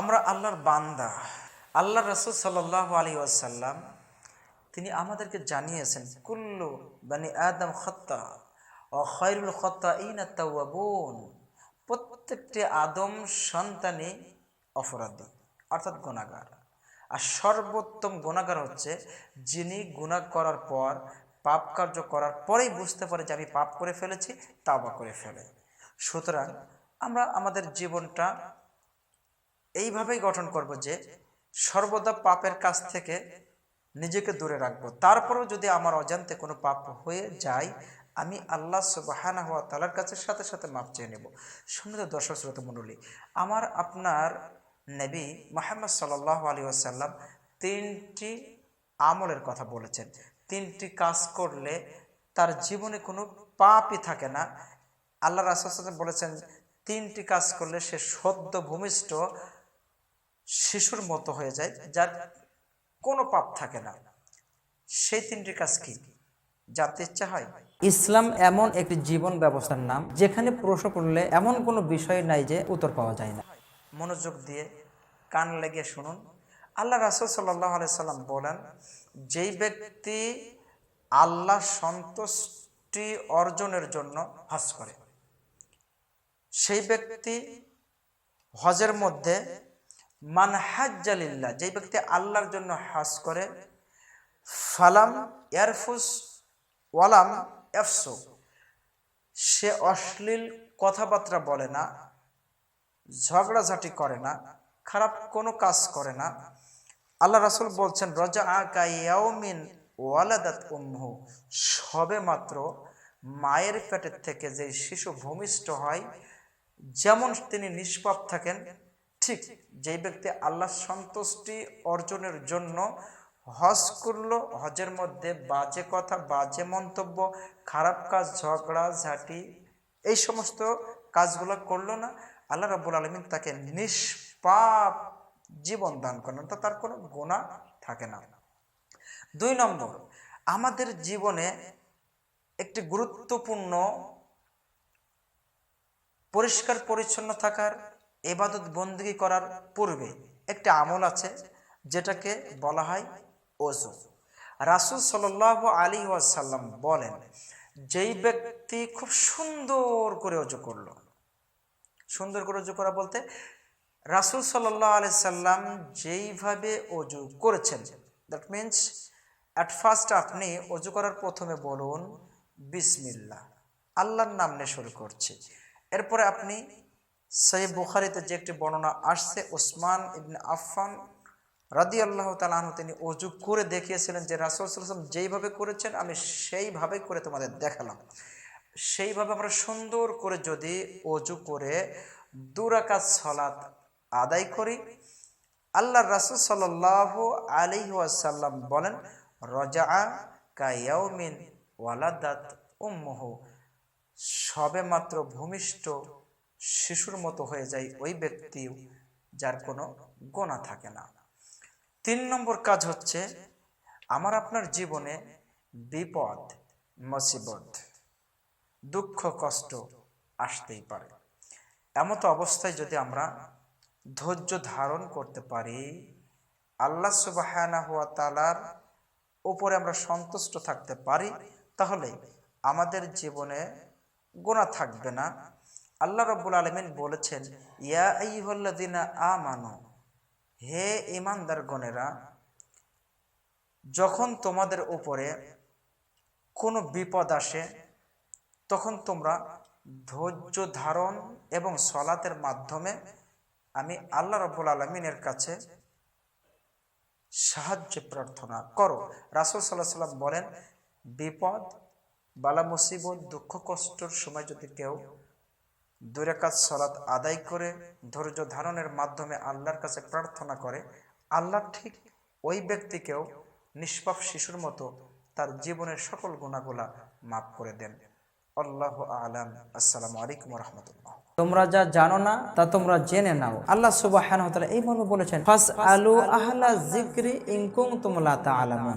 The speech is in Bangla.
আমরা আল্লাহর বান্দা। আল্লাহ রসুল সাল্লাহ আলী আসাল্লাম তিনি আমাদেরকে জানিয়েছেন, কুল্লু বানি আদম খত্তা ও খৈরুল খত্তা তাওয়াবুন প্রত্যেকটি আদম সন্তানই অপরাধী, অর্থাৎ গুণাগার আর সর্বোত্তম গুণাগার হচ্ছে যিনি গুণা করার পর, পাপ কার্য করার পরেই বুঝতে পারে যে আমি পাপ করে ফেলেছি, তাওবা করে ফেলে। সুতরাং আমরা আমাদের জীবনটা এইভাবেই গঠন করব যে সর্বদা পাপের কাছ থেকে নিজেকে দূরে রাখব। তারপরেও যদি আমার অজান্তে কোনো পাপ হয়ে যায়, আমি আল্লাহ সুবাহানা হওয়া তালার কাছে সাথে সাথে মাপ চেয়ে নেব। সুন্দর দর্শক, শ্রোত মণ্ডলী, আমার আপনার নবী মোহাম্মদ সাল্লাহ আলী আসাল্লাম তিনটি আমলের কথা বলেছেন। তিনটি কাজ করলে তার জীবনে কোনো পাপই থাকে না। আল্লাহ রাসুল বলেছেন, তিনটি কাজ করলে সে সদ্য ভূমিষ্ঠ শিশুর মতো হয়ে যায় যার কোনো পাপ থাকে না। সেই তিনটি কাজ কি? জানতে ইচ্ছা হয়? ইসলাম এমন একটি জীবন ব্যবস্থার নাম যেখানে প্রশ্ন করলে এমন কোনো বিষয় নাই যে উত্তর পাওয়া যায় না। মনোযোগ দিয়ে কান লেগে শুনুন। আল্লাহ রাসুল সাল্লাহ সাল্লাম বলেন যেই ব্যক্তি আল্লাহ সন্তুষ্টি অর্জনের জন্য হজ করে সেই ব্যক্তি হজের মধ্যে মান হাজ্জালিল্লাহ যেই ব্যক্তি আল্লাহর জন্য হজ করে, ফালাম এয়ারফুস ওয়ালাম এফসো সে অশ্লীল কথাবার্তা বলে না, ঝগড়াঝাটি করে না, খারাপ কোনো কাজ করে না। আল্লাহ রাসুল বলছেন রজা আকাইয়াউমিন ওয়ালাদাত উম্মু সবে মাত্র মায়ের পেটের থেকে যে শিশু ভূমিষ্ঠ হয়, যেমন তিনি নিষ্পাপ থাকেন ঠিক যেই ব্যক্তি আল্লাহ সন্তুষ্টি অর্জনের জন্য হজ করল, হজের মধ্যে বাজে কথা, বাজে মন্তব্য, খারাপ কাজ, ঝগড়া, ঝাঁটি, এই সমস্ত কাজগুলো করল না, আল্লাহ রাবুল আলমিন তাকে নিষ্পাপ জীবন দান করেন তো তার কোনো গোনা থাকে না। দুই নম্বর, আমাদের জীবনে একটি গুরুত্বপূর্ণ পরিষ্কার পরিচ্ছন্ন থাকার এবাদত বন্দী করার পূর্বে একটি আমল আছে, যেটাকে বলা হয় ওজু রাসুল সাল আলী ওয়াসাল্লাম বলেন, যেই ব্যক্তি খুব সুন্দর করে অজু করল। সুন্দর করে অজু করা বলতে, রাসুল সাল্লাহ আলি সাল্লাম যেইভাবে অজু করেছেন দ্যাট মিন্স অ্যাট ফার্স্ট আপনি অজু করার প্রথমে বলুন বিসমিল্লা আল্লাহর নাম নিয়ে শুরু করছি। এরপরে আপনি সহি বুখারিতে যে একটি বর্ণনা আসছে ওসমান ইবনে আফফান রাদি আল্লাহ তালাহ তিনি অজু করে দেখিয়েছিলেন যে রাসুল যেইভাবে করেছেন, আমি সেইভাবে করে তোমাদের দেখালাম। সেইভাবে আমরা সুন্দর করে যদি অজু করে দুরাকাত সলাত আদায় করি আল্লাহ রাসুল সাল্লাহ আলি ওয়াসাল্লাম বলেন রজা কায়াউমিন ওয়ালাদাত উম্মহ। সবে মাত্র ভূমিষ্ঠ শিশুর মতো হয়ে যায় ওই ব্যক্তি যার কোনো গোনা থাকে না। তিন নম্বর কাজ হচ্ছে, আমার আপনার জীবনে বিপদ, মুসিবত, দুঃখ, কষ্ট আসতেই পারে। এমত অবস্থায় যদি আমরা ধৈর্য ধারণ করতে পারি, আল্লাহ সুবাহানা হুয়া তালার উপরে আমরা সন্তুষ্ট থাকতে পারি, তাহলে আমাদের জীবনে গোনা থাকবে না। আল্লাহ রব্বুল আলমিন বলেছেন, ইয়া আইহল্লাদিনা আ মানো হে ইমানদার গণেরা, যখন তোমাদের উপরে কোনো বিপদ আসে, তখন তোমরা ধৈর্য ধারণ এবং সলাতের মাধ্যমে আমি আল্লাহ রব্বুল আলমিনের কাছে সাহায্য প্রার্থনা করো। রাসুল সাল্লাহ সাল্লাম বলেন, বিপদ বালা মুসিবত দুঃখ কষ্টর সময় যদি কেউ দুরেকাত সলাৎ আদায় করে ধৈর্য ধারণের মাধ্যমে আল্লাহর কাছে প্রার্থনা করে আল্লাহ ঠিক ওই ব্যক্তিকেও নিষ্পাপ শিশুর মতো তার জীবনের সকল গুণাগুলা মাফ করে দেন। আল্লাহ আলাম। আসসালামু আলাইকুম রহমতুল্লাহ তোমরা যা জানো না তা তোমরা জেনে নাও। আল্লাহ সুবাহ এই মর্মে বলেছেন ফাস আলু আহলা জিক্রি ইনকুম তোমলা তা আলামুন